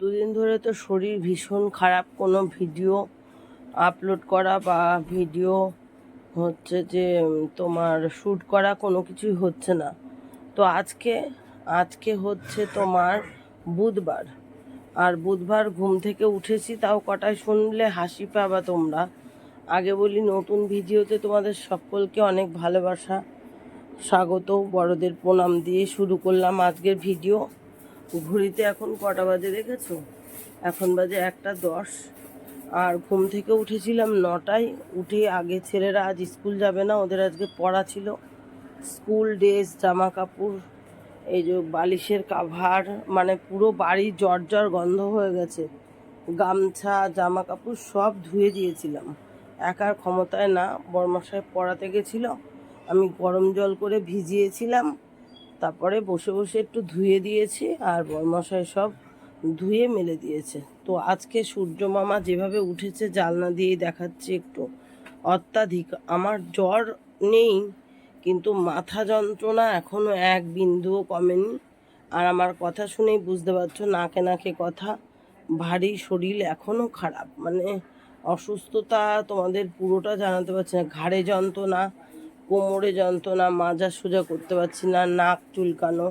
দুদিন ধরে তো শরীর ভীষণ খারাপ। কোনো ভিডিও আপলোড করা বা ভিডিও হচ্ছে যে তোমার শ্যুট করা কোনো কিছুই হচ্ছে না। তো আজকে আজকে হচ্ছে তোমার বুধবার। আর বুধবার ঘুম থেকে উঠেছি, তাও কটায় শুনলে হাসি পাবা তোমরা। আগে বলি, নতুন ভিডিওতে তোমাদের সকলকে অনেক ভালোবাসা। স্বাগত বড়দের প্রণাম দিয়ে শুরু করলাম আজকের ভিডিও। ঘড়িতে এখন কটা বাজে দেখেছ? এখন বাজে একটা দশ। আর ঘুম থেকে উঠেছিলাম নটায়, উঠে আগে ছেলেরা আজ স্কুল যাবে না, ওদের আজকে পড়া ছিল। স্কুল ড্রেস জামা কাপড় এই যে বালিশের কাভার মানে পুরো বাড়ি জ্বর গন্ধ হয়ে গেছে। গামছা জামা কাপড় সব ধুয়ে দিয়েছিলাম। একার ক্ষমতায় না বর্মশায় পড়াতে গেছিল। আমি গরম জল করে ভিজিয়েছিলাম। তারপরে বসে বসে একটু ধুয়ে দিয়েছি আর বর্মশাই সব ধুয়ে মেলে দিয়েছে। তো আজকে সূর্য মামা যেভাবে উঠেছে, জালনা দিয়েই দেখাচ্ছে একটু। অত্যাধিক। আমার জ্বর নেই, কিন্তু মাথা যন্ত্রণা এখনও এক বিন্দুও কমেনি। আর আমার কথা শুনেই বুঝতে পারছ, নাকে নাকে কথা। ভারী শরীর এখনও খারাপ। মানে অসুস্থতা তোমাদের পুরোটা জানাতে পারছি না। ঘাড়ে যন্ত্রণা কোমরে যন্ত্রণা, মাজা সোজা করতে পারছি না, নাক চুলকানো,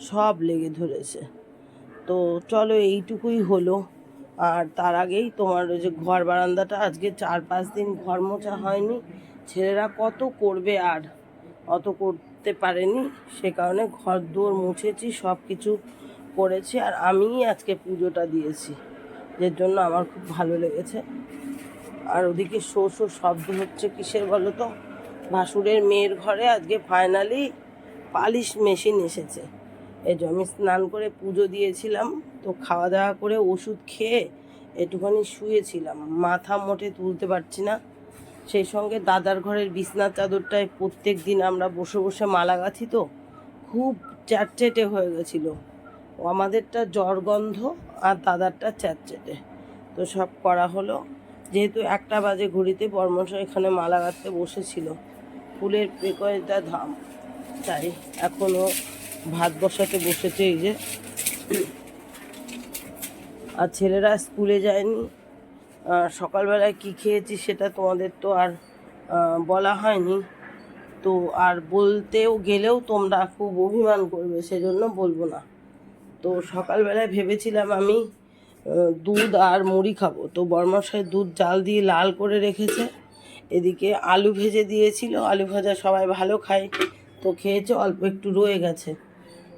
সব লেগে ধরেছে। তো চলো এইটুকুই হলো। আর তার আগেই তোমার ওই যে ঘর বারান্দাটা, আজকে চার পাঁচ দিন ঘর মোছা হয়নি। ছেলেরা কত করবে আর? অত করতে পারেনি। সে কারণে ঘর দুয়ার মুছেছি সব কিছু করেছি। আর আমিই আজকে পুজোটা দিয়েছি, যে জন্য আমার খুব ভালো লেগেছে। আর ওদিকে শো শো শব্দ হচ্ছে কিসের বলো তো? ভাসুরের মেয়ের ঘরে আজকে ফাইনালি পালিশ মেশিন এসেছে। এই যে আমি স্নান করে পুজো দিয়েছিলাম, তো খাওয়া দাওয়া করে ওষুধ খেয়ে একটুখানি শুয়েছিলাম। মাথা মোটে তুলতে পারছি না। সেই সঙ্গে দাদার ঘরের বিছনার চাদরটায় প্রত্যেক দিন আমরা বসে বসে মালা গাছি তো, খুব চ্যাটচেটে হয়ে গেছিল। আমাদেরটা জ্বর গন্ধ আর দাদারটা চ্যাটচেটে তো সব করা হলো। যেহেতু একটা বাজে ঘড়িতে বর্মশা এখানে মালা গাঁথতে বসেছিল। ফুলের পেকয়টা ধাম। তাই এখনও ভাত বসাতে বসেছে এই যে। আর ছেলেরা স্কুলে যায়নি। সকালবেলায় কি খেয়েছি সেটা তোমাদের তো আর বলা হয়নি। তো আর বলতেও গেলেও তোমরা খুব অভিমান করবে, সেজন্য বলব না। তো সকালবেলায় ভেবেছিলাম আমি দুধ আর মুড়ি খাব। তো বর্মশাই দুধ জাল দিয়ে লাল করে রেখেছে। এদিকে আলু ভেজে দিয়েছিল। আলু ভাজা সবাই ভালো খায়। তো খেয়েছে, অল্প একটু রয়ে গেছে।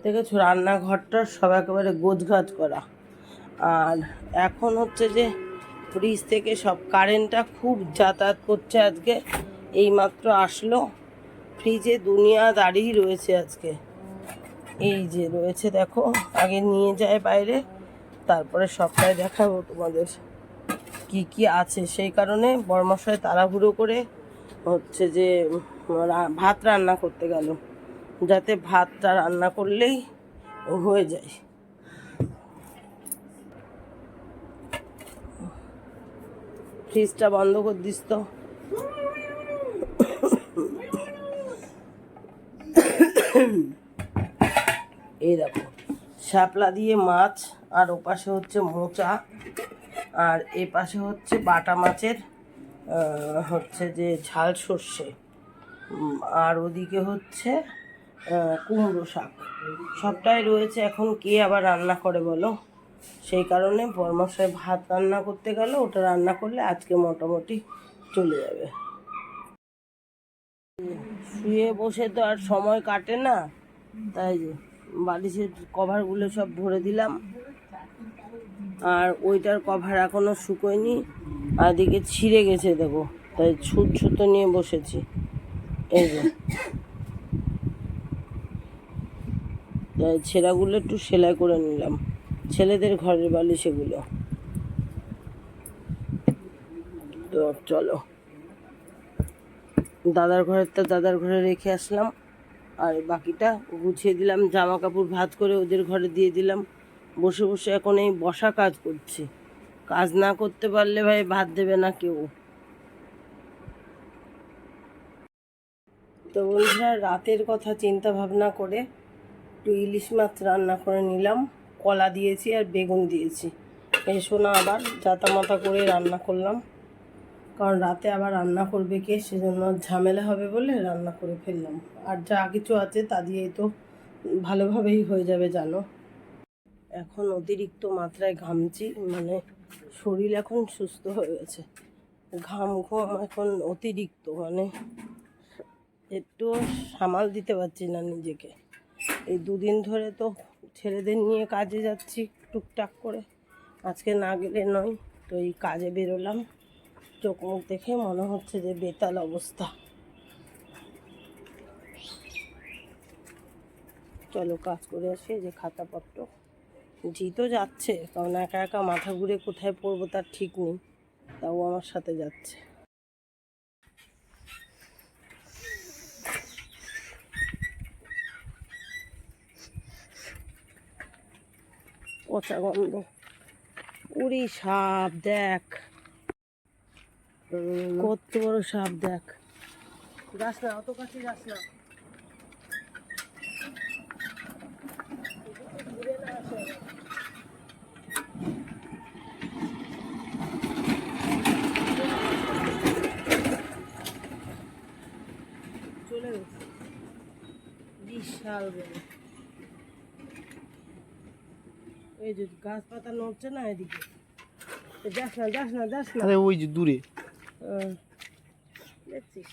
দেখেছ, রান্নাঘরটা সব একেবারে গোছগাছ করা। আর এখন হচ্ছে যে ফ্রিজ থেকে সব কারেন্টটা খুব যাতায়াত করছে আজকে। এইমাত্র আসলো। ফ্রিজে দুনিয়া দাঁড়িয়ে রয়েছে আজকে। এই যে রয়েছে, দেখো, আগে নিয়ে যায় বাইরে, তারপরে সবটাই দেখাবো তোমাদের। কি কি আছে? সেই কারণে বর্মশায় তাড়াহুড়ো করে হচ্ছে যে ভাত রান্না করতে গেল। যাতে ভাতটা রান্না করলেই হয়ে যায়। ফ্রিজটা বন্ধ করে দিস তো। এই দেখো শ্যাপলা দিয়ে মাছ আর ওপাশে হচ্ছে মোচা। আর এ পাশে হচ্ছে বাটা মাছের হচ্ছে যে ঝাল সর্ষে। আর ওদিকে হচ্ছে কুমড়ো শাক। সবটাই রয়েছে। এখন কে আবার রান্না করে বলো? সেই কারণে বরমশাই ভাত রান্না করতে গেল, ওটা রান্না করলে আজকে মোটামুটি চলে যাবে। শুয়ে বসে তো আর সময় কাটে না, তাই বালিশের কভারগুলো সব ভরে দিলাম। আর ওইটার কভার এখনও শুকোয়নি, আর এদিকে ছিঁড়ে গেছে দেখো, তাই ছুট ছুতো নিয়ে বসেছি। এই যে। তাই ছেঁড়াগুলো একটু সেলাই করে নিলাম, ছেলেদের ঘরের বালি সেগুলো। তো চলো। দাদার ঘরেরটা দাদার ঘরে রেখে আসলাম, আর বাকিটা গুছিয়ে দিলাম জামা কাপড় ভাত করে ওদের ঘরে দিয়ে দিলাম। বসে বসে এখন এই বসা কাজ করছি। কাজ না করতে পারলে ভাই ভাত দেবে না কেউ। তো বন্ধুরা, রাতের কথা চিন্তা ভাবনা করে একটু ইলিশ মাছ রান্না করে নিলাম। কলা দিয়েছি আর বেগুন দিয়েছি। এসো না আবার, জাতামাতা করে রান্না করলাম। কারণ রাতে আবার রান্না করবে কে, সেজন্য ঝামেলা হবে বলে রান্না করে ফেললাম। আর যা কিছু আছে তা দিয়েই তো ভালোভাবেই হয়ে যাবে, জানো? এখন অতিরিক্ত মাত্রায় ঘামছি মানে শরীর এখন সুস্থ হয়ে গেছে। ঘাম ঘুম এখন অতিরিক্ত মানে একটু সামাল দিতে পারছি না নিজেকে। এই দুদিন ধরে তো ছেলেদের নিয়ে কাজে যাচ্ছি টুকটাক করে। আজকে না গেলে নয়, তো এই কাজে বেরোলাম। চোখ মুখ দেখে মনে হচ্ছে যে বেতাল অবস্থা। চলো কাজ করে আসি যে খাতাপত্র। জি তো যাচ্ছে, কারণ একা একা মাথা ঘুরে কোথায় পড়ব তার ঠিক নেই। তাও আমার সাথে যাচ্ছে। পচা গন্ধ। উড়ি সাপ, দেখ। কত বড় সাপ, দেখ। যাস না, অত কাছে যাস না ঘুরে না আসে আবার। চলে গেছে বিশাল এই যে গাছ পাতা নড়ছে না এদিকে? যাস না যাস না যাস না। ওই যে দূরে। দেখছিস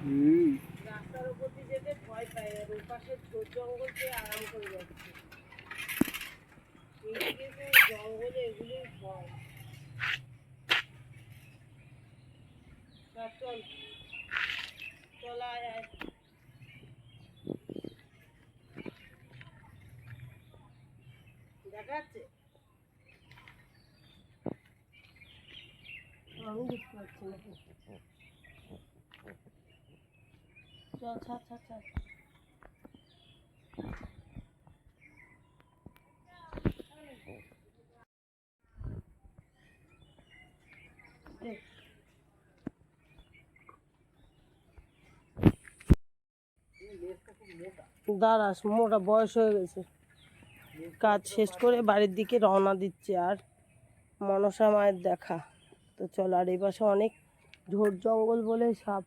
হুম রাস্তার উপর দিয়ে যেতে ভয় পাই আর ওই পাশে ঝোপ জঙ্গল পেয়ে আরাম করে যাচ্ছে এইদিকে তো জঙ্গলে এগুলোই ভয় চল, চল আয় আয় দেখা যাচ্ছে আমি দেখতে পাচ্ছি না। চল ছাড় ছাড় ছাড়। দাঁড়াস মোটা বয়স হয়ে গেছে। কাজ শেষ করে বাড়ির দিকে রওনা দিচ্ছে আর মনসা মায়ের দেখা। তো চল আর এই পাশে অনেক ঝোড় জঙ্গল বলে সাপ।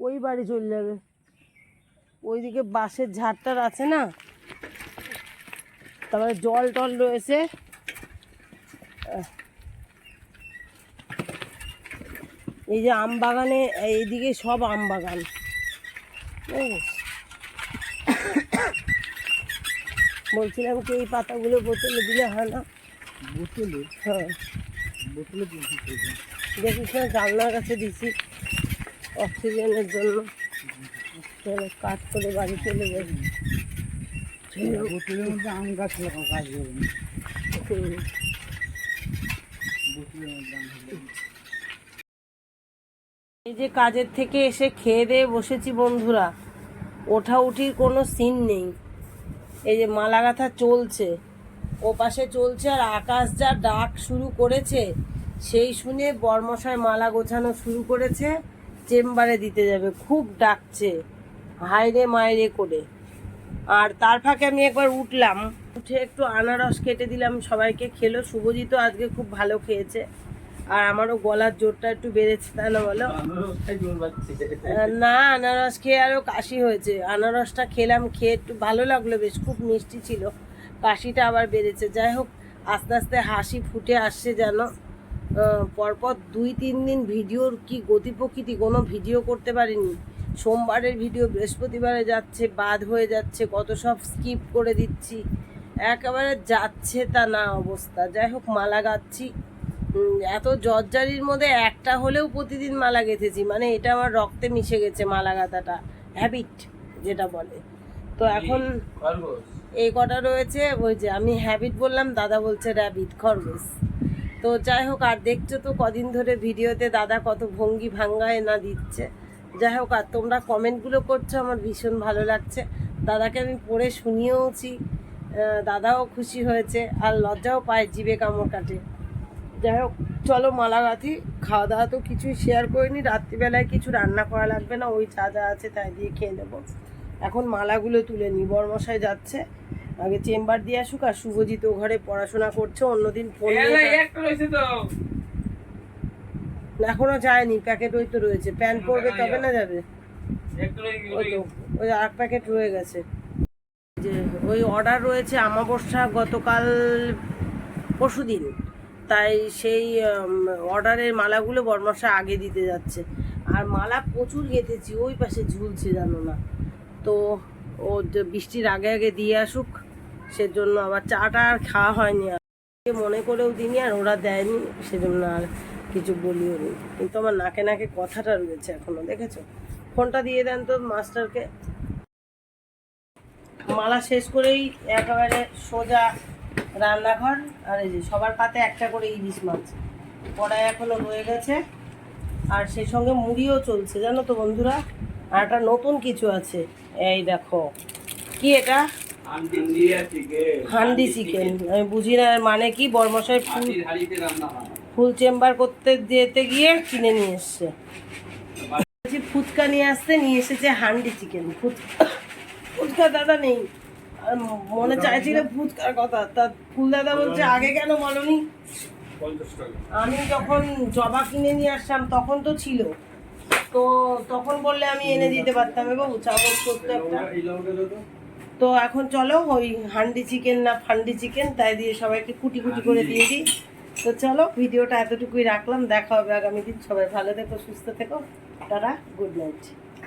ওই বাড়ি চলে যাবে। ওইদিকে বাঁশের ঝাড়টার আছে না? তারপরে জল টল রয়েছে। এই যে আম বাগানে এইদিকে সব আম বাগান বলছিলাম কি এই পাতাগুলো বোতলে দিলে হয় না? বোতলে? হ্যাঁ। বোতলে করব? দেখিস না জানলার কাছে দিছি অক্সিজেনের জন্য। চলো কাজ করে বাড়ি চলে যাবি বোতলের মধ্যে আম গাছ লাগানো কাজ লাগানো। এই যে কাজের থেকে এসে খেয়ে দিয়ে বসেছি বন্ধুরা। ওঠা উঠির কোনো সিন নেই। এই যে মালা গাঁথা চলছে। ও পাশে চলছে আর আকাশ যা ডাক শুরু করেছে, সেই শুনে বর্মশায় মালা গোছানো শুরু করেছে, চেম্বারে দিতে যাবে, খুব ডাকছে হাইরে মাইরে করে। আর তার ফাঁকে আমি একবার উঠলাম, উঠে একটু আনারস কেটে দিলাম, সবাইকে খেলো শুভজিৎ আজকে খুব ভালো খেয়েছে। আর আমারও গলার জোরটা একটু বেড়েছে তাই না বলো? না আনারস খেয়ে আরও কাশি হয়েছে। আনারসটা খেলাম খেয়ে একটু ভালো লাগল বেশ খুব মিষ্টি ছিল। কাশিটা আবার বেড়েছে। যাই হোক আস্তে আস্তে হাসি ফুটে আসছে যেন। পরপর দুই তিন দিন ভিডিওর কি গতি প্রকৃতি কোনো ভিডিও করতে পারিনি। সোমবারের ভিডিও বৃহস্পতিবারে যাচ্ছে বাদ হয়ে যাচ্ছে কত সব স্কিপ করে দিচ্ছি। একেবারে যাচ্ছে তা না অবস্থা। যাই হোক মালা গাচ্ছি। এত জর্জারির মধ্যে একটা হলেও প্রতিদিন মালা গেঁথেছি। মানে এটা আমার রক্তে মিশে গেছে মালা গাঁথাটা। হ্যাবিট যেটা বলে। তো এখন এই কটা রয়েছে ওই যে আমি হ্যাবিট বললাম দাদা বলছে র্যাবিট খরগোশ। তো যাই হোক আর দেখছ তো কদিন ধরে ভিডিওতে দাদা কত ভঙ্গি ভাঙ্গায় না দিচ্ছে। যাই হোক আর তোমরা কমেন্টগুলো করছ আমার ভীষণ ভালো লাগছে। দাদাকে আমি পড়ে শুনিয়েওছি। দাদাও খুশি হয়েছে আর লজ্জাও পায় জিভে কামড় কাটে। যাই হোক চলো মালাগাতি খাওয়া দাওয়া তো কিছুই শেয়ার করিনি রাত্রিবেলায় কিছু রান্না করা লাগবে না ওই যা যা আছে তাই দিয়ে খেয়ে নেব। এখন মালাগুলো তুলে নি বরমশাই যাচ্ছে আগে চেম্বার দিয়ে আসুক আর শুভজিৎ ও ঘরে পড়াশোনা করছে অন্যদিন ফোন এখনও যায়নি প্যাকেট ওই তো রয়েছে প্যান্ট পরবে তবে না যাবে। ওই তো ওই আর প্যাকেট রয়ে গেছে। যে ওই অর্ডার রয়েছে আমাবস্যা গতকাল পরশুদিন। তাই সেই অর্ডারের মালাগুলো বর্মশা আগে দিতে যাচ্ছে। আর মালা প্রচুর গেঁথেছি, ওই পাশে ঝুলছে জানো না। তো ও বৃষ্টির আগে আগে দিয়ে আসুক, সেজন্য আবার চাটা আর খাওয়া হয়নি। আর মনে করেও দিনি আর ওরা দেয়নি, সেজন্য আর কিছু বলিও নি। কিন্তু আমার নাকে নাকে কথাটা রয়েছে এখনও, দেখেছ? ফোনটা দিয়ে দেন তো মাস্টারকে। মালা শেষ করেই একেবারে সোজা রান্নাঘর আর এই যে সবার পাতে একটা করে ইলিশ মাছ। কড়াই এখনও রয়ে গেছে। আর সেই সঙ্গে মুড়িও চলছে জানো তো বন্ধুরা? আর একটা নতুন কিছু আছে। এই দেখো কি এটা? হান্ডি চিকেন। আমি বুঝি না মানে কি? বরমশাই ফুল ফুল চেম্বার করতে যেতে গিয়ে কিনে নিয়ে এসছে। ফুচকা নিয়ে আসতে নিয়ে এসেছে হান্ডি চিকেন। ফুচকা ফুচকা দাদা নেই। মনে চাইছিল ফুচকার কথা। তা ফুল দাদা বলছে আগে কেন বলনি? আমি যখন জবা কিনে নিয়ে আসলাম তখন তো ছিল। তো তখন বললে আমি এনে দিতে পারতাম এ বাবু চামচ করতে একটা। তো এখন চলো ওই হান্ডি চিকেন না ফান্ডি চিকেন তাই দিয়ে সবাইকে কুটি কুটি করে দিয়ে দিই। তো চলো ভিডিওটা এতটুকুই রাখলাম দেখা হবে আগামী দিন। সবাই ভালো থেকো সুস্থ থেকো। Tata good night.